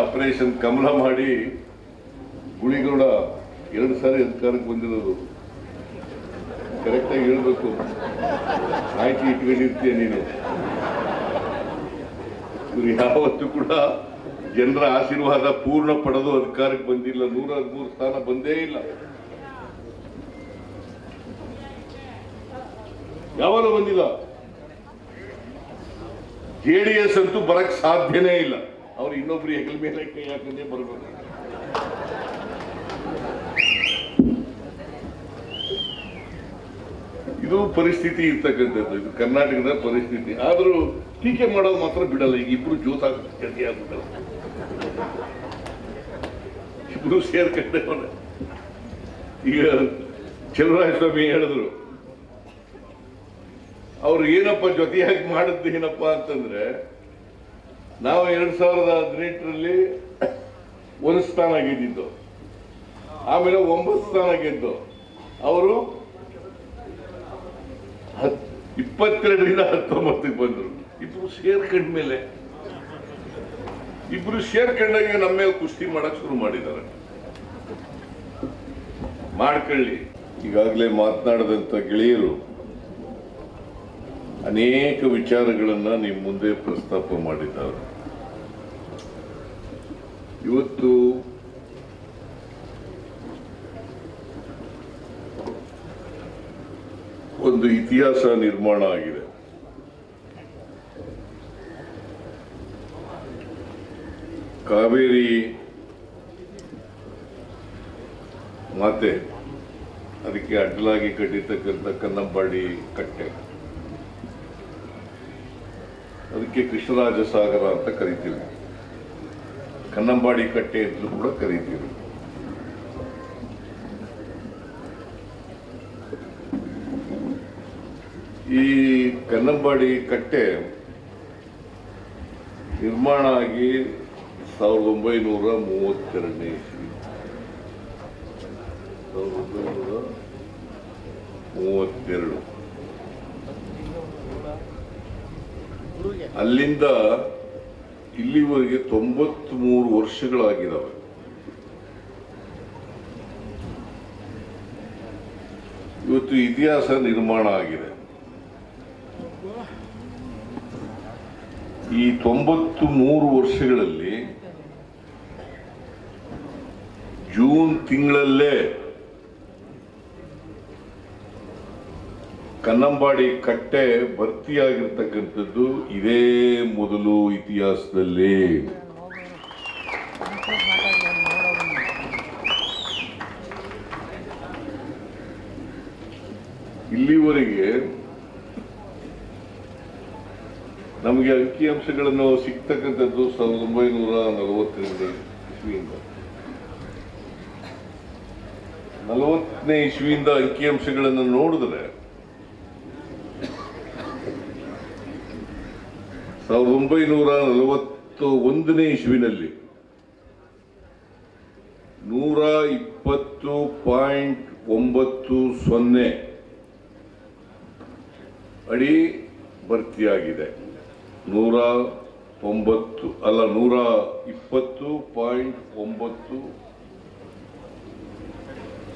Operation ಕಮಲ ಮಾಡಿ ಗುಳಿಗೌಡ ಎರಡು ಸಾರಿ ಅಧಿಕಾರಕ್ಕೆ ಬಂದಿರೋದು. ಕರೆಕ್ಟಾಗಿ ಹೇಳಬೇಕು. ಆಯ್ಕೆ ಇಟ್ಕೊಂಡಿರ್ತೀಯ ನೀನು? ಇವ್ರು ಯಾವತ್ತೂ ಕೂಡ ಜನರ ಆಶೀರ್ವಾದ ಪೂರ್ಣ ಪಡೆದು ಅಧಿಕಾರಕ್ಕೆ ಬಂದಿಲ್ಲ. ನೂರ ಹದಿಮೂರು ಸ್ಥಾನ ಬಂದೇ ಇಲ್ಲ. ಯಾವಾಗ ಬಂದಿಲ್ಲ. ಜೆಡಿಎಸ್ ಅಂತೂ ಬರಕ್ ಸಾಧ್ಯನೇ ಇಲ್ಲ. ಅವ್ರು ಇನ್ನೊಬ್ರು ಹೆಗಲ ಮೇಲೆ ಕೈ ಹಾಕೊಂಡೇ ಬರ್ಬೇಕು. ಇದು ಪರಿಸ್ಥಿತಿ ಇರ್ತಕ್ಕಂಥದ್ದು. ಇದು ಕರ್ನಾಟಕದ ಪರಿಸ್ಥಿತಿ. ಆದರೂ ಟೀಕೆ ಮಾಡೋದು ಮಾತ್ರ ಬಿಡಲ್ಲ. ಈಗ ಇಬ್ರು ಜ್ಯೂಸ್ ಆಗ್ಬಿಟ್ಟಲ್ಲ. ಇಬ್ರು ಸೇರ್ಕೊಂಡವ್ರೆ. ಈಗ ಸ್ವಾಮಿ ಹೇಳಿದ್ರು, ಅವ್ರು ಏನಪ್ಪ ಜೊತೆಯಾಗಿ ಮಾಡಿದ್ದು ಏನಪ್ಪ ಅಂತಂದ್ರೆ ನಾವು ಎರಡ್ ಸಾವಿರದ ಹದಿನೆಂಟರಲ್ಲಿ ಒಂದು ಸ್ಥಾನ ಗೆದ್ದಿದ್ದು. ಆಮೇಲೆ ಒಂಬತ್ತು ಸ್ಥಾನ ಗೆದ್ದು. ಅವರು ಇಪ್ಪತ್ತೆರಡರಿಂದ ಹತ್ತೊಂಬತ್ತಕ್ಕೆ ಬಂದರು. ಇಬ್ರು ಸೇರ್ಕಂಡ ಮೇಲೆ ಇಬ್ರು ಸೇರ್ಕೊಂಡಾಗ ನಮ್ಮ ಮೇಲೆ ಕುಸ್ತಿ ಮಾಡಕ್ ಶುರು ಮಾಡಿದ್ದಾರೆ. ಮಾಡ್ಕೊಳ್ಳಿ. ಈಗಾಗಲೇ ಮಾತನಾಡಿದಂತ ಗೆಳೆಯರು ಅನೇಕ ವಿಚಾರಗಳನ್ನು ನಿಮ್ಮ ಮುಂದೆ ಪ್ರಸ್ತಾಪ ಮಾಡಿದ್ದಾರೆ. ಇವತ್ತು ಒಂದು ಇತಿಹಾಸ ನಿರ್ಮಾಣ ಆಗಿದೆ. ಕಾವೇರಿ ಮಾತೆ, ಅದಕ್ಕೆ ಅಡ್ಡಲಾಗಿ ಕಟ್ಟಿರ್ತಕ್ಕಂಥ ಕನ್ನಂಬಾಡಿ ಕಟ್ಟೆ. ಅದಕ್ಕೆ ಕೃಷ್ಣರಾಜ ಸಾಗರ ಅಂತ ಕರಿತೀವಿ. ಕನ್ನಂಬಾಡಿ ಕಟ್ಟೆ ಅಂತಲೂ ಕೂಡ ಕರಿತೀವಿ. ಈ ಕನ್ನಂಬಾಡಿ ಕಟ್ಟೆ ನಿರ್ಮಾಣ ಆಗಿ ಸಾವಿರದ ಒಂಬೈನೂರ ಮೂವತ್ತೆರಡನೇ ಇಸ್ವಿ. ಸಾವಿರದ ಒಂಬೈನೂರ ಮೂವತ್ತೆರಡು. ಅಲ್ಲಿಂದ ಇಲ್ಲಿವರೆಗೆ ತೊಂಬತ್ಮೂರು ವರ್ಷಗಳಾಗಿದ್ದಾವೆ. ಇವತ್ತು ಇತಿಹಾಸ ನಿರ್ಮಾಣ ಆಗಿದೆ. ಈ ತೊಂಬತ್ತು ಮೂರು ವರ್ಷಗಳಲ್ಲಿ ಜೂನ್ ತಿಂಗಳಲ್ಲೇ ಕನ್ನಂಬಾಡಿ ಕಟ್ಟೆ ಭರ್ತಿಯಾಗಿರ್ತಕ್ಕಂಥದ್ದು ಇದೇ ಮೊದಲು ಇತಿಹಾಸದಲ್ಲಿ. ಇಲ್ಲಿವರೆಗೆ ನಮಗೆ ಅಂಕಿಅಂಶಗಳನ್ನು ಸಿಗ್ತಕ್ಕಂಥದ್ದು ಸಾವಿರದ ಒಂಬೈನೂರ ನಲವತ್ತರಿಂದ ಇಸ್ವಿಯಿಂದ. ನಲವತ್ತನೇ ಇಸ್ವಿಯಿಂದ ಅಂಕಿಅಂಶಗಳನ್ನು ನೋಡಿದ್ರೆ ಸಾವಿರದ ಒಂಬೈನೂರ ನಲವತ್ತ ಒಂದನೇ ಇಸ್ವಿನಲ್ಲಿ ನೂರ ಇಪ್ಪತ್ತು ಪಾಯಿಂಟ್ ಒಂಬತ್ತು ಸೊನ್ನೆ ಅಡಿ ಭರ್ತಿಯಾಗಿದೆ. ನೂರ ಒಂಬತ್ತು ಅಲ್ಲ, ನೂರ ಇಪ್ಪತ್ತು ಪಾಯಿಂಟ್ ಒಂಬತ್ತು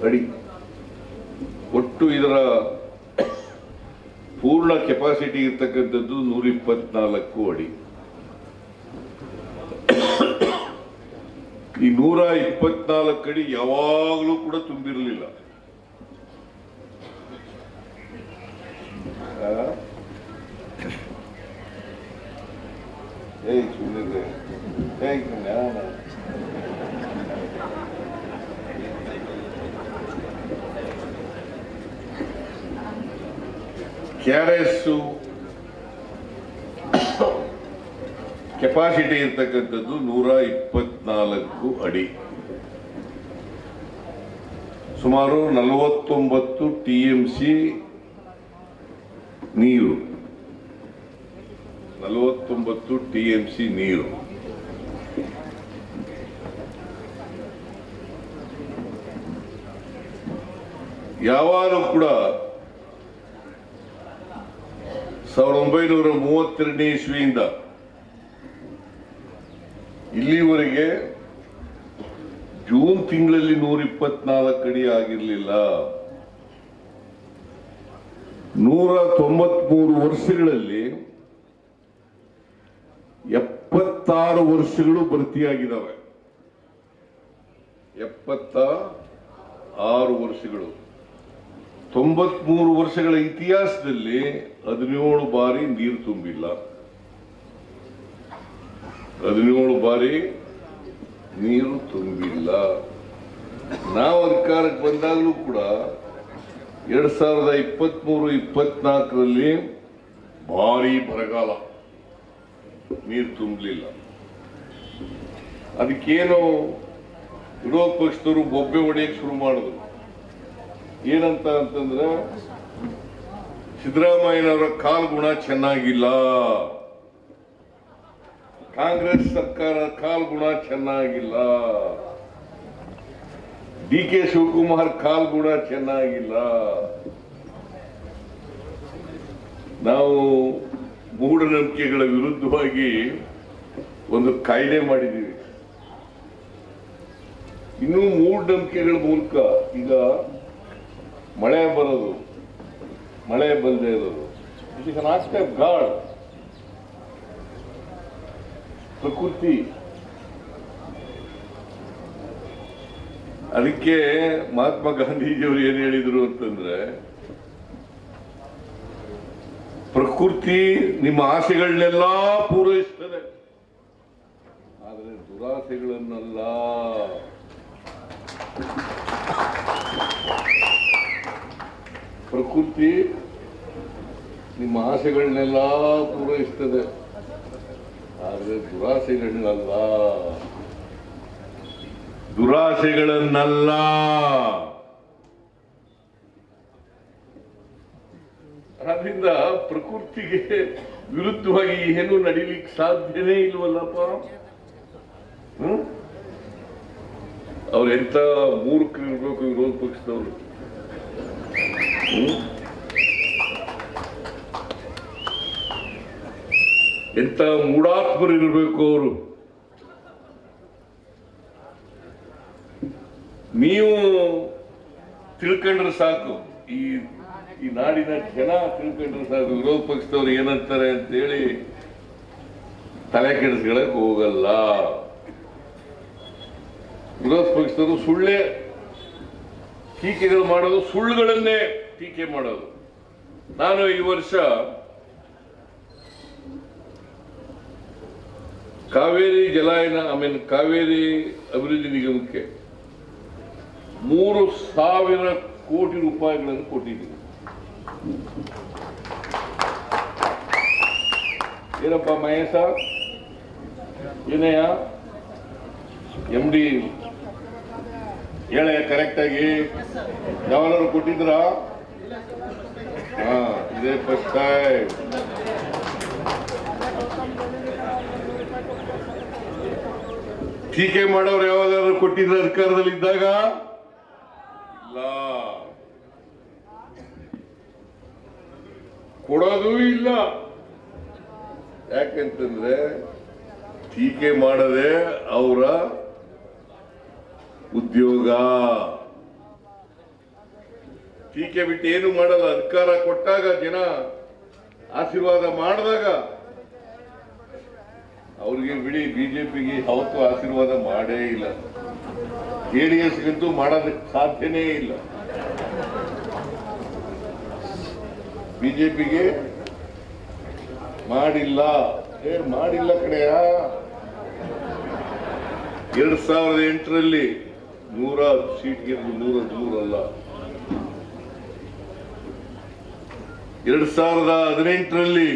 ಅಡಿ. ಒಟ್ಟು ಇದರ ಪೂರ್ಣ ಕೆಪಾಸಿಟಿ ಇರ್ತಕ್ಕಂಥದ್ದು ನೂರ ಇಪ್ಪತ್ನಾಲ್ಕು ಅಡಿ. ಈ ನೂರ ಇಪ್ಪತ್ನಾಲ್ಕು ಅಡಿ ಯಾವಾಗಲೂ ಕೂಡ ತುಂಬಿರಲಿಲ್ಲ. ಸುಮ್ಮನೆ ಏಯ್ ಸುಮ್ಮನೆ ಜ್ಞಾನ. ಕೆಆರ್ಎಸ್ ಕೆಪಾಸಿಟಿ ಇರ್ತಕ್ಕಂಥದ್ದು ನೂರ ಇಪ್ಪತ್ನಾಲ್ಕು ಅಡಿ ಸುಮಾರು ನಲವತ್ತೊಂಬತ್ತು ಟಿ ಎಂ ಸಿ ನೀರು ನಲವತ್ತೊಂಬತ್ತು ಟಿ ಎಂ ಸಿ ನೀರು ಯಾವಾಗಲೂ ಕೂಡ ಸಾವಿರದ ಒಂಬೈನೂರ ಮೂವತ್ತೆರಡನೇ ಇಸ್ವಿಯಿಂದ ಇಲ್ಲಿವರೆಗೆ ಜೂನ್ ತಿಂಗಳಲ್ಲಿ ನೂರ ಇಪ್ಪತ್ನಾಲ್ಕು ಅಡಿ ಆಗಿರಲಿಲ್ಲ. ನೂರ ತೊಂಬತ್ಮೂರು ವರ್ಷಗಳಲ್ಲಿ ಎಪ್ಪತ್ತಾರು ವರ್ಷಗಳು ಭರ್ತಿಯಾಗಿದ್ದಾವೆ. ಎಪ್ಪತ್ತ ಆರು ವರ್ಷಗಳು. ತೊಂಬತ್ಮೂರು ವರ್ಷಗಳ ಇತಿಹಾಸದಲ್ಲಿ ಹದಿನೇಳು ಬಾರಿ ನೀರು ತುಂಬಿಲ್ಲ. ಹದಿನೇಳು ಬಾರಿ ನೀರು ತುಂಬಿಲ್ಲ. ನಾವು ಅಧಿಕಾರಕ್ಕೆ ಬಂದಾಗಲೂ ಕೂಡ ಎರಡ್ ಸಾವಿರದ ಇಪ್ಪತ್ಮೂರು, ಇಪ್ಪತ್ನಾಲ್ಕರಲ್ಲಿ ಭಾರಿ ಬರಗಾಲ. ನೀರು ತುಂಬಲಿಲ್ಲ. ಅದಕ್ಕೇನು ವಿರೋಧ ಪಕ್ಷದವರು ಬೊಬ್ಬೆ ಹೊಡೆಯಕ್ಕೆ ಶುರು ಮಾಡಿದ್ರು. ಏನಂತ ಅಂತಂದ್ರೆ, ಸಿದ್ದರಾಮಯ್ಯನವರ ಕಾಲ್ ಗುಣ ಚೆನ್ನಾಗಿಲ್ಲ. ಕಾಂಗ್ರೆಸ್ ಸರ್ಕಾರ ಕಾಲ್ ಗುಣ ಚೆನ್ನಾಗಿಲ್ಲ. ಡಿ ಕೆ ಶಿವಕುಮಾರ್ ಕಾಲ್ ಗುಣ ಚೆನ್ನಾಗಿಲ್ಲ. ನಾವು ಮೂಢನಂಬಿಕೆಗಳ ವಿರುದ್ಧವಾಗಿ ಒಂದು ಕಾಯ್ದೆ ಮಾಡಿದ್ದೀವಿ. ಇನ್ನೂ ಮೂಢನಂಬಿಕೆಗಳ ಮೂಲಕ ಈಗ ಮಳೆ ಬರೋದು, ಮಳೆ ಬಂದೇ ಇರೋದು. ಇಟ್ ಇಸ್ ಅನ್ ಗಾಡ್ ಪ್ರಕೃತಿ. ಅದಕ್ಕೆ ಮಹಾತ್ಮ ಗಾಂಧೀಜಿಯವರು ಏನ್ ಹೇಳಿದ್ರು ಅಂತಂದ್ರೆ, ಪ್ರಕೃತಿ ನಿಮ್ಮ ಆಸೆಗಳನ್ನೆಲ್ಲ ಪೂರೈಸ್ತದೆ. ಆದರೆ ದುರಾಸೆಗಳನ್ನಲ್ಲ. ಪ್ರಕೃತಿ ನಿಮ್ಮ ಆಸೆಗಳನ್ನೆಲ್ಲ ಪೂರೈಸ್ತದೆ. ಆದರೆ ದುರಾಸೆಗಳನ್ನಲ್ಲ. ದುರಾಸೆಗಳನ್ನಲ್ಲ. ಆದ್ರಿಂದ ಪ್ರಕೃತಿಗೆ ವಿರುದ್ಧವಾಗಿ ಏನು ನಡೀಲಿಕ್ಕೆ ಸಾಧ್ಯನೇ ಇಲ್ವಲ್ಲಪ್ಪ? ಎಂತ ಮೂರ್ಖರು ಇರ್ಬೇಕು, ವಿರೋಧ ಪಕ್ಷದವರು. ಎಂತ ಮೂಢಾತ್ಮರು ಇರಬೇಕು ಅವರು? ನೀವು ತಿಳ್ಕೊಂಡ್ರೆ ಸಾಕು. ಈ ಈ ನಾಡಿನ ಜನ ತಿಳ್ಕೊಂಡ್ರೆ ಸಾಕು. ವಿರೋಧ ಪಕ್ಷದವ್ರು ಏನಂತಾರೆ ಅಂತೇಳಿ ತಲೆ ಕೆಡಿಸ್ಕೊಳಕ್ ಹೋಗಲ್ಲ. ವಿರೋಧ ಪಕ್ಷದವರು ಸುಳ್ಳೇ ಟೀಕೆಗಳು ಮಾಡೋದು ಸುಳ್ಳುಗಳನ್ನೇ. ಟೀಕೆ ಮಾಡೋದು. ನಾನು ಈ ವರ್ಷ ಕಾವೇರಿ ಜಲಾಯನ ಐ ಮೀನ್ ಕಾವೇರಿ ಅಭಿವೃದ್ಧಿ ನಿಗಮಕ್ಕೆ ಮೂರು ಸಾವಿರ ಕೋಟಿ ರೂಪಾಯಿಗಳನ್ನು ಕೊಟ್ಟಿದ್ದೀನಿ. ಏನಪ್ಪ ಮಹೇಶ? ಏನಯ್ಯ ಎಂ ಡಿ ಹೇಳ ಕರೆಕ್ಟ್ ಆಗಿ. ಯಾವಾರು ಕೊಟ್ಟಿದ್ರಾ ಇದೇ ಫಸ್ಟ್ ಟೈಮ್ ಟೀಕೆ ಮಾಡೋರು ಯಾವಾಗಾದ್ರೂ ಕೊಟ್ಟಿದ್ರೆ ಅಧಿಕಾರದಲ್ಲಿ ಇದ್ದಾಗ ಕೊಡೋದು ಇಲ್ಲ. ಯಾಕಂತಂದ್ರೆ ಟೀಕೆ ಮಾಡದೆ ಅವರ ಉದ್ಯೋಗ. ಟೀಕೆ ಬಿಟ್ಟು ಏನು ಮಾಡಲ್ಲ. ಅಧಿಕಾರ ಕೊಟ್ಟಾಗ ಜನ ಆಶೀರ್ವಾದ ಮಾಡಿದಾಗ ಅವ್ರಿಗೆ ಬಿಡಿ, ಬಿಜೆಪಿಗೆ ಯಾವತ್ತೂ ಆಶೀರ್ವಾದ ಮಾಡೇ ಇಲ್ಲ. ಜೆ ಡಿ ಎಸ್ಗಂತೂ ಮಾಡೋದಕ್ಕೆ ಸಾಧ್ಯನೇ ಇಲ್ಲ. ಬಿಜೆಪಿಗೆ ಮಾಡಿಲ್ಲ. ಏನ್ ಮಾಡಿಲ್ಲ ಕಡೆಯ ಎರಡ್ ಸಾವಿರದ ಎಂಟರಲ್ಲಿ ನೂರ ಸೀಟ್ ಗೆದ್ದು ನೂರ ಹದಿಮೂರಲ್ಲ ಎರಡ್ ಸಾವಿರದ ಹದಿನೆಂಟರಲ್ಲಿ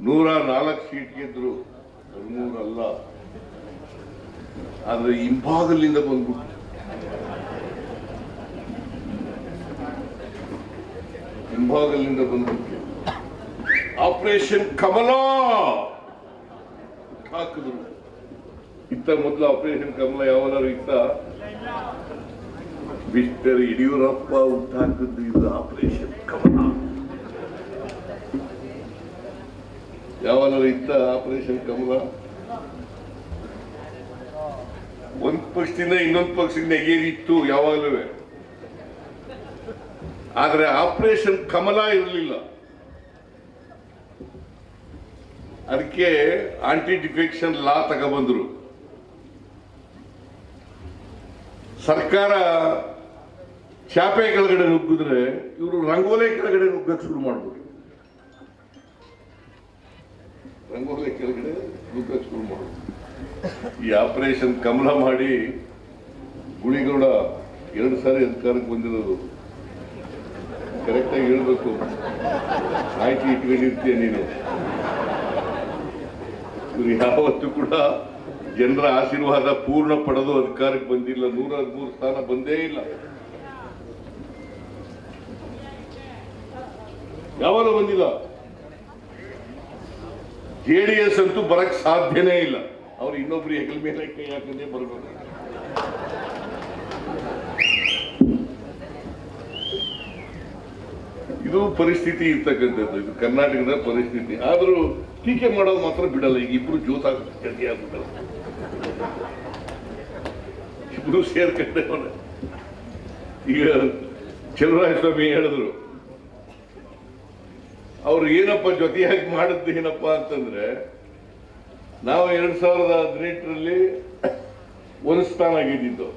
ನೂರ ನಾಲ್ಕು ಸೀಟ್ ಗೆದ್ರು. ಹದಿಮೂರಲ್ಲ ಆದ್ರೆ ಹಿಂಭಾಗಲಿಂದ ಬಂದ್ಬಿಟ್ಟು ಹಿಂಭಾಗಲಿಂದ ಬಂದ್ಬಿಟ್ಟು ಆಪರೇಷನ್ ಕಮಲ! ಹಾಕಿದ್ರು. ಇತ್ತ ಮೊದಲು ಆಪರೇಷನ್ ಕಮಲ ಯಾವನಾರು ಇತ್ತ? ಮಿಸ್ಟರ್ ಯಡಿಯೂರಪ್ಪ ಹುಟ್ಟಾಕಿದ್ದು ಇದು ಆಪರೇಷನ್. ಯಾವನಾರು ಇತ್ತ ಆಪರೇಷನ್ ಕಮಲ? ಒಂದ್ ಪಕ್ಷದಿಂದ ಇನ್ನೊಂದು ಪಕ್ಷದಿಂದ ನೆಗೆದಿತ್ತು ಯಾವಾಗಲೂ. ಆದ್ರೆ ಆಪರೇಷನ್ ಕಮಲ ಇರಲಿಲ್ಲ. ಅದಕ್ಕೆ ಆಂಟಿ ಡಿಫೆಕ್ಷನ್ ಲಾ ತಗೊಬಂದ್ರು. ಸರ್ಕಾರ ಚಾಪೆ ಕೆಳಗಡೆ ನುಗ್ಗಿದ್ರೆ ಇವರು ರಂಗೋಲೆ ಕೆಳಗಡೆ ನುಗ್ಗಕ್ಕೆ ಶುರು ಮಾಡ್ಬಿಟ್ರು ರಂಗೋಲೆ ಕೆಳಗಡೆ ನುಗ್ಗಕ್ಕೆ ಶುರು ಮಾಡ್ಬಿಟ್ರು ಈ ಆಪರೇಷನ್ ಕಮಲ ಮಾಡಿ ಗುಳಿಗೌಡ ಎರಡು ಸಾರಿ ಅಧಿಕಾರಕ್ಕೆ ಬಂದಿರೋದು. ಕರೆಕ್ಟಾಗಿ ಹೇಳ್ಬೇಕು. ಆಯ್ತು ಇಟ್ಕೊಂಡಿರ್ತೀಯ ನೀನು? ಇವ್ರು ಯಾವತ್ತೂ ಕೂಡ ಜನರ ಆಶೀರ್ವಾದ ಪೂರ್ಣ ಪಡೆದು ಅಧಿಕಾರಕ್ಕೆ ಬಂದಿಲ್ಲ. ನೂರ ಹದಿಮೂರು ಸ್ಥಾನ ಬಂದೇ ಇಲ್ಲ. ಯಾವಾಗ ಬಂದಿಲ್ಲ? ಜೆಡಿಎಸ್ ಅಂತೂ ಬರಕ್ ಸಾಧ್ಯನೇ ಇಲ್ಲ. ಅವ್ರು ಇನ್ನೊಬ್ರು ಹೆಗಲ ಮೇಲೆ ಕೈ ಹಾಕಂದೇ ಬರ್ಬೇಕು. ಇದು ಪರಿಸ್ಥಿತಿ ಇರ್ತಕ್ಕಂಥದ್ದು. ಇದು ಕರ್ನಾಟಕದ ಪರಿಸ್ಥಿತಿ. ಆದರೂ ಟೀಕೆ ಮಾಡೋದು ಮಾತ್ರ ಬಿಡಲ್ಲ. ಈಗ ಇಬ್ರು ಜೋತಾಗ ಗಟ್ಟಿ ಆಗ್ಬಿಟ್ಟಲ್ಲ. ಇಬ್ರು ಸೇರ್ಕೊಂಡವನೆ ಈಗ ಚಲುವರಾಯ ಸ್ವಾಮಿ ಹೇಳಿದ್ರು ಅವ್ರು ಏನಪ್ಪ ಜೊತೆಯಾಗಿ ಮಾಡಿದ್ದು ಏನಪ್ಪ ಅಂತಂದ್ರೆ, ನಾವು ಎರಡ್ ಸಾವಿರದ ಹದಿನೆಂಟರಲ್ಲಿ ಒಂದು ಸ್ಥಾನ ಗೆದ್ದಿದ್ದು.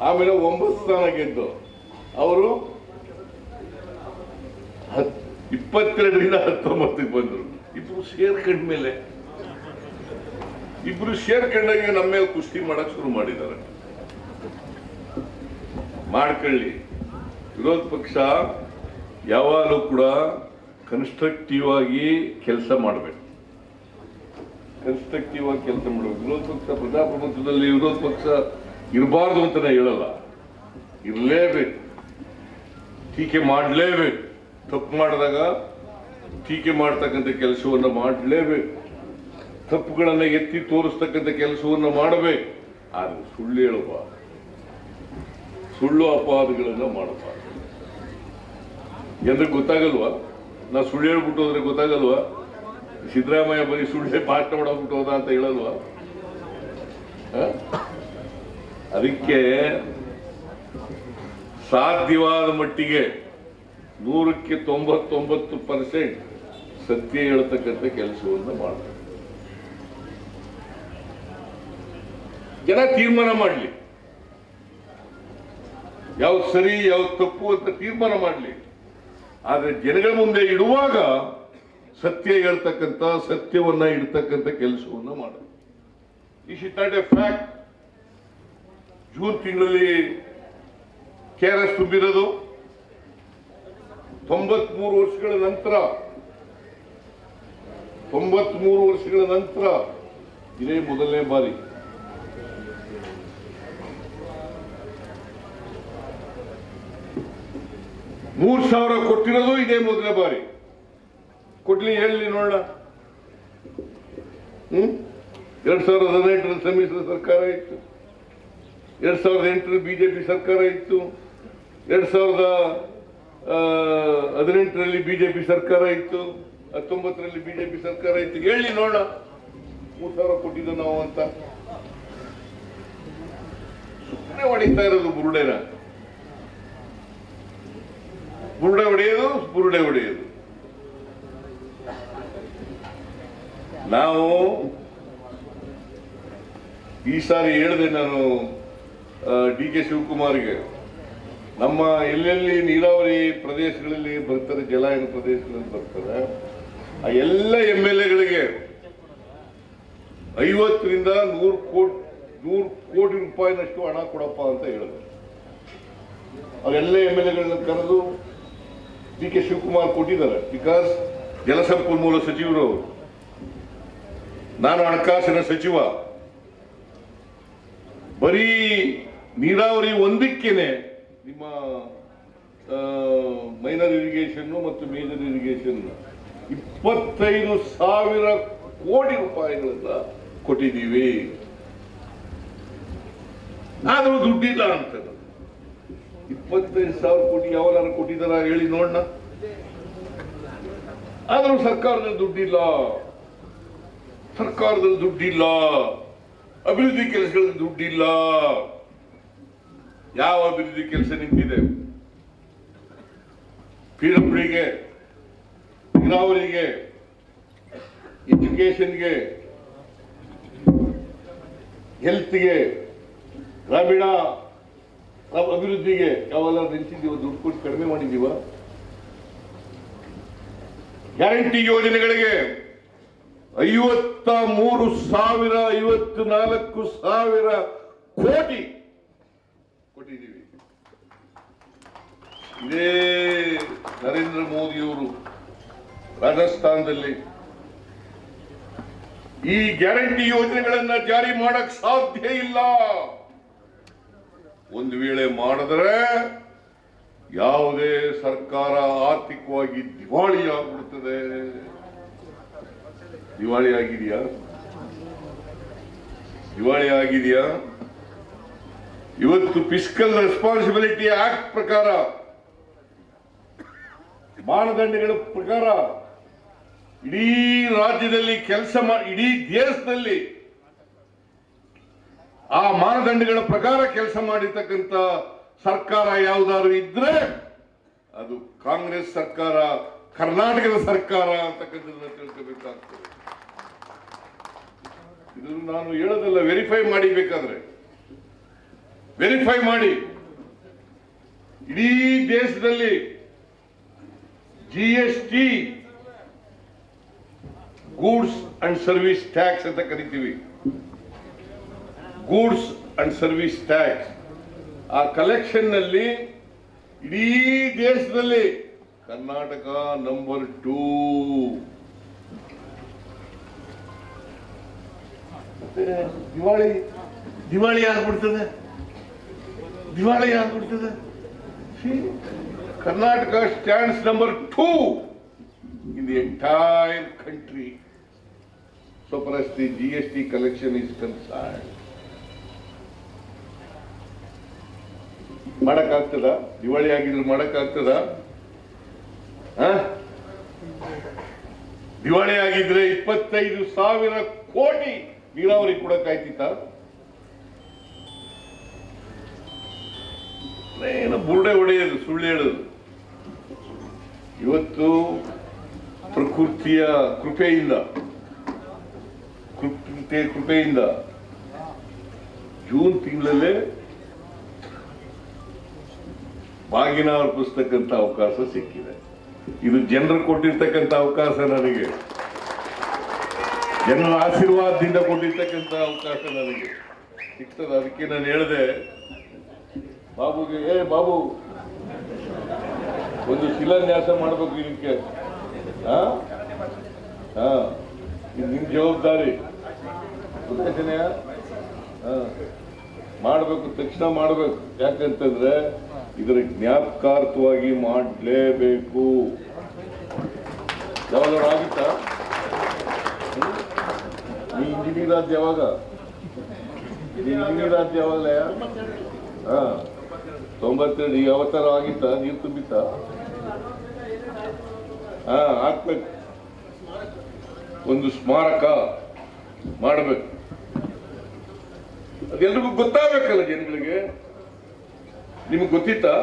ಆಮೇಲೆ ಒಂಬತ್ತು ಸ್ಥಾನ ಗೆದ್ದು. ಅವರು ಇಪ್ಪತ್ತೆರಡರಿಂದ ಹತ್ತೊಂಬತ್ತಕ್ಕೆ ಬಂದರು. ಇಬ್ರು ಶೇರ್ ಮೇಲೆ ಇಬ್ರು ಸೇರ್ಕೊಂಡಾಗ ನಮ್ಮ ಮೇಲೆ ಕುಸ್ತಿ ಮಾಡಕ್ ಶುರು ಮಾಡಿದ್ದಾರೆ. ಮಾಡ್ಕೊಳ್ಳಿ. ವಿರೋಧ ಪಕ್ಷ ಯಾವಾಗಲೂ ಕೂಡ ಕನ್ಸ್ಟ್ರಕ್ಟಿವ್ ಆಗಿ ಕೆಲಸ ಮಾಡಬೇಕು. ಕನ್ಸ್ಟ್ರಕ್ಟಿವ್ ಆಗಿ ಕೆಲಸ ಮಾಡಬೇಕು. ವಿರೋಧ ಪಕ್ಷ, ಪ್ರಜಾಪ್ರಭುತ್ವದಲ್ಲಿ ವಿರೋಧ ಪಕ್ಷ ಇರಬಾರ್ದು ಅಂತ ಹೇಳಲ್ಲ. ಇರಲೇಬೇಕು. ಟೀಕೆ ಮಾಡಲೇಬೇಕು. ತಪ್ಪು ಮಾಡಿದಾಗ ಟೀಕೆ ಮಾಡ್ತಕ್ಕಂಥ ಕೆಲಸವನ್ನು ಮಾಡಲೇಬೇಕು. ತಪ್ಪುಗಳನ್ನು ಎತ್ತಿ ತೋರಿಸ್ತಕ್ಕಂಥ ಕೆಲಸವನ್ನು ಮಾಡಬೇಕು. ಆದರೆ ಸುಳ್ಳು ಹೇಳಬಾರ್ದು ಸುಳ್ಳು ಅಪವಾದಗಳನ್ನು ಮಾಡಬಾರ್ದು. ಎಂದು ಗೊತ್ತಾಗಲ್ವಾ? ನಾ ಸುಳ್ಳು ಹೇಳ್ಬಿಟ್ಟು ಹೋದ್ರೆ ಗೊತ್ತಾಗಲ್ವಾ? ಸಿದ್ದರಾಮಯ್ಯ ಬರೀ ಸುಳ್ಳೆ ಪಾಠ ಮಾಡೋಗ್ಬಿಟ್ಟು ಹೋದ ಅಂತ ಹೇಳಲ್ವಾ? ಅದಕ್ಕೆ ಸಾಧ್ಯವಾದ ಮಟ್ಟಿಗೆ ನೂರಕ್ಕೆ ತೊಂಬತ್ತೊಂಬತ್ತು ಪರ್ಸೆಂಟ್ ಸತ್ಯ ಹೇಳ್ತಕ್ಕಂಥ ಕೆಲಸವನ್ನು ಮಾಡ್ತಾರೆ. ಜನ ತೀರ್ಮಾನ ಮಾಡಲಿ. ಯಾವ್ದು ಸರಿ, ಯಾವ್ದು ತಪ್ಪು ಅಂತ ತೀರ್ಮಾನ ಮಾಡಲಿ. ಆದ್ರೆ ಜನಗಳ ಮುಂದೆ ಇಡುವಾಗ ಸತ್ಯ ಹೇಳ್ತಕ್ಕಂಥ, ಸತ್ಯವನ್ನ ಇಡ್ತಕ್ಕಂಥ ಕೆಲಸವನ್ನ ಮಾಡ ಈ ಇಟ್ ಫ್ಯಾಕ್ಟ್ ಜೂನ್ ತಿಂಗಳಲ್ಲಿ ಕೆ ಆರ್ ಎಸ್ ತುಂಬಿರೋದು. ತೊಂಬತ್ಮೂರು ವರ್ಷಗಳ ನಂತರ, ತೊಂಬತ್ಮೂರು ವರ್ಷಗಳ ನಂತರ ಇದೇ ಮೊದಲನೇ ಬಾರಿ ಮೂರ್ ಸಾವಿರ ಕೊಟ್ಟಿರೋದು ಇದೇ ಮೊದಲ ಬಾರಿ. ಕೊಡ್ಲಿ ಹೇಳಿ ನೋಡೋಣ. ಹ್ಮ್? ಎರಡ್ ಸಾವಿರದ ಹದಿನೆಂಟರಲ್ಲಿ ಸಮ್ಮಿಶ್ರ ಸರ್ಕಾರ ಇತ್ತು. ಎರಡ್ ಸಾವಿರದ ಎಂಟರಲ್ಲಿ ಬಿಜೆಪಿ ಸರ್ಕಾರ ಇತ್ತು. ಎರಡ್ ಸಾವಿರದ ಹದಿನೆಂಟರಲ್ಲಿ ಬಿಜೆಪಿ ಸರ್ಕಾರ ಇತ್ತು. ಹತ್ತೊಂಬತ್ತರಲ್ಲಿ ಬಿಜೆಪಿ ಸರ್ಕಾರ ಇತ್ತು. ಹೇಳಿ ನೋಡೋಣ. ಮೂರು ಸಾವಿರ ಕೊಟ್ಟಿದ್ದು ನಾವು ಅಂತ. ಸುಮ್ಮನೆ ಹೊಡಿತಾ ಇರೋದು ಬುರುಡೆನ ಬುರುಡೆ ಹೊಡೆಯೋದು ಬುರುಡೆ ಹೊಡೆಯೋದು ನಾವು ಈ ಸಾರಿ ಹೇಳಿದೆ ನಾನು ಡಿ ಕೆ ಶಿವಕುಮಾರ್ಗೆ. ನಮ್ಮ ಎಲ್ಲೆಲ್ಲಿ ನೀರಾವರಿ ಪ್ರದೇಶಗಳಲ್ಲಿ ಬರ್ತಾರೆ ಜಲಾಯನ ಪ್ರದೇಶಗಳಲ್ಲಿ ಬರ್ತಾರೆ ಆ ಎಲ್ಲ ಎಂ ಎಲ್ ಎಗಳಿಗೆ ಐವತ್ತರಿಂದ ನೂರು ಕೋಟಿ ನೂರು ಕೋಟಿ ರೂಪಾಯಿನಷ್ಟು ಹಣ ಕೊಡಪ್ಪ ಅಂತ ಹೇಳಿದೆ ಅವರೆಲ್ಲ ಎಂ ಎಲ್ ಎಗಳನ್ನ ಕರೆದು ಡಿ ಕೆ ಶಿವಕುಮಾರ್ ಕೊಟ್ಟಿದ್ದಾರೆ. ಬಿಕಾಸ್ ಜಲಸಂಪನ್ಮೂಲ ಸಚಿವರು, ನಾನು ಹಣಕಾಸಿನ ಸಚಿವ, ಬರೀ ನೀರಾವರಿ ಒಂದಕ್ಕೇನೆ ನಿಮ್ಮ ಮೈನರ್ ಇರಿಗೇಷನ್ ಮತ್ತು ಮೇಜರ್ ಇರಿಗೇಷನ್ ಇಪ್ಪತ್ತೈದು ಸಾವಿರ ಕೋಟಿ ರೂಪಾಯಿಗಳನ್ನ ಕೊಟ್ಟಿದ್ದೀವಿ. ಆದರೂ ದುಡ್ಡಿಲ್ಲ ಅಂತ ಇಪ್ಪತ್ತೈದು ಸಾವಿರ ಕೋಟಿ ಯಾವಾಗ ಕೊಟ್ಟಿದಾರ ಹೇಳಿ ನೋಡೋಣ. ಆದರೂ ಸರ್ಕಾರದಲ್ಲಿ ದುಡ್ಡಿಲ್ಲ. ಸರ್ಕಾರದಲ್ಲಿ ದುಡ್ಡಿಲ್ಲ. ಅಭಿವೃದ್ಧಿ ಕೆಲಸಗಳಲ್ಲಿ ದುಡ್ಡಿಲ್ಲ. ಯಾವ ಅಭಿವೃದ್ಧಿ ಕೆಲಸ ನಿಂತಿದೆ ಪಿಡಬ್ಲ್ಯೂಗೆ ನೀರಾವರಿಗೆ ಎಜುಕೇಶನ್ಗೆ ಹೆಲ್ತ್ಗೆ, ಗ್ರಾಮೀಣ ಅಬ್- ಅಭಿವೃದ್ಧಿಗೆ ಯಾವೆಲ್ಲ ನಿಂತಿದ್ದೀವ, ದುಡ್ಡು ಕೊಟ್ಟು ಕಡಿಮೆ ಮಾಡಿದ್ದೀವ? ಗ್ಯಾರಂಟಿ ಯೋಜನೆಗಳಿಗೆ ಐವತ್ತ ಮೂರು ಸಾವಿರ ಐವತ್ತು ನಾಲ್ಕು ಸಾವಿರ ಕೋಟಿ ಕೊಟ್ಟಿದ್ದೀವಿ. ಇದೇ ನರೇಂದ್ರ ಮೋದಿಯವರು ರಾಜಸ್ಥಾನದಲ್ಲಿ ಈ ಗ್ಯಾರಂಟಿ ಯೋಜನೆಗಳನ್ನ ಜಾರಿ ಮಾಡಕ್ ಸಾಧ್ಯ ಇಲ್ಲ. ಒಂದು ವೇಳೆ ಮಾಡಿದ್ರೆ ಯಾವುದೇ ಸರ್ಕಾರ ಆರ್ಥಿಕವಾಗಿ ದಿವಾಳಿ ಆಗ್ಬಿಡ್ತದೆ ದಿವಾಳಿ ಆಗಿದೆಯಾ ದಿವಾಳಿ ಆಗಿದೆಯಾ ಇವತ್ತು ಫಿಸ್ಕಲ್ ರೆಸ್ಪಾನ್ಸಿಬಿಲಿಟಿ ಆಕ್ಟ್ ಪ್ರಕಾರ ಮಾನದಂಡಗಳ ಪ್ರಕಾರ ಇಡೀ ರಾಜ್ಯದಲ್ಲಿ ಕೆಲಸ ಮಾಡಿ ಇಡೀ ದೇಶದಲ್ಲಿ ಆ ಮಾನದಂಡಗಳ ಪ್ರಕಾರ ಕೆಲಸ ಮಾಡಿರ್ತಕ್ಕಂಥ ಸರ್ಕಾರ ಯಾವುದಾದ್ರು ಇದ್ರೆ ಅದು ಕಾಂಗ್ರೆಸ್ ಸರ್ಕಾರ, ಕರ್ನಾಟಕದ ಸರ್ಕಾರ ಅಂತಕ್ಕಂಥದ್ದನ್ನ ತಿಳ್ಕೋಬೇಕಾಗ್ತದೆ. ಇದನ್ನು ನಾನು ಹೇಳೋದಲ್ಲ ವೆರಿಫೈ ಮಾಡಿ ಬೇಕಾದ್ರೆ. ವೆರಿಫೈ ಮಾಡಿ. ಇಡೀ ದೇಶದಲ್ಲಿ G S T goods and service tax ಅಂತ ಕರಿತೀವಿ. Goods and service tax. ಆ ಕಲೆಕ್ಷನ್ನಲ್ಲಿ ಇಡೀ ದೇಶದಲ್ಲಿ ಕರ್ನಾಟಕ ನಂಬರ್ ಟೂ ದಿವಾಳಿ ದಿವಾಳಿ ಆಗ್ಬಿಡ್ತದೆ. ದಿವಾಳಿ See, Karnataka stands number two in the entire country. So far G S T collection is concerned. ಮಾಡಕ್ಕಾಗ್ತದ? ದಿವಾಳಿ ಆಗಿದ್ರು ಮಾಡಕ್ಕಾಗ್ತದ? ದಿವಾಳಿ ಆಗಿದ್ರೆ ಇಪ್ಪತ್ತೈದು ಸಾವಿರ ಕೋಟಿ ನೀರಾವರಿ ಕೊಡಕ್ಕಾಯ್ತಿತ್ತ ಏನು ಬುರುಡೆ ಹೊಡೆಯೋದು, ಸುಳ್ಳು ಹೇಳೋದು. ಇವತ್ತು ಪ್ರಕೃತಿಯ ಕೃಪೆಯಿಂದ, ಕೃಪೆ, ಕೃಪೆಯಿಂದ ಜೂನ್ ತಿಂಗಳಲ್ಲೇ ಬಾಗಿನ ಅರ್ಪಿಸ್ತಕ್ಕಂಥ ಅವಕಾಶ ಸಿಕ್ಕಿದೆ. ಇದು ಜನರು ಕೊಟ್ಟಿರ್ತಕ್ಕಂಥ ಅವಕಾಶ ನನಗೆ. ಜನರ ಆಶೀರ್ವಾದದಿಂದ ಕೊಟ್ಟಿರ್ತಕ್ಕಂಥ ಅವಕಾಶ ನನಗೆ. ಸಿಗ್ತದೆ ಅದಕ್ಕೆ ನಾನು ಹೇಳಿದೆ, ಬಾಬುಗೆ, ಏ ಬಾಬು, ಒಂದು ಶಿಲಾನ್ಯಾಸ ಮಾಡಬೇಕು ಇದಕ್ಕೆ ಹಾ ಹಾ ಇದು ನಿಮ್ ಜವಾಬ್ದಾರಿ. ಗೊತ್ತಾಯ್ತೇನೆಯ? ಮಾಡಬೇಕು, ತಕ್ಷಣ ಮಾಡಬೇಕು. ಯಾಕಂತಂದ್ರೆ ಇದರ ಜ್ಞಾಪಕಾರ್ಥವಾಗಿ ಮಾಡಲೇಬೇಕು. ಯಾವಾಗ ಆಗಿತ್ತಾ? ನೀ ಇಂಜಿನಿಯರ್ ಆದ ಯಾವಾಗ? ಇಂಜಿನಿಯರ್ ಆದ ಯಾವಾಗಲ? ಹಾ. ತೊಂಬತ್ತೆರಡು ಈ ಅವತಾರ ಆಗಿತ್ತ? ನೀರು ತುಂಬಿತ್ತ? ಹಾ, ಹಾಕ್ಬೇಕು. ಒಂದು ಸ್ಮಾರಕ ಮಾಡಬೇಕು. ಅದೆಲ್ರಿಗೂ ಗೊತ್ತಾಗಬೇಕಲ್ಲ ಜನಗಳಿಗೆ. ನಿಮಗೆ ಗೊತ್ತಿತ್ತಾ?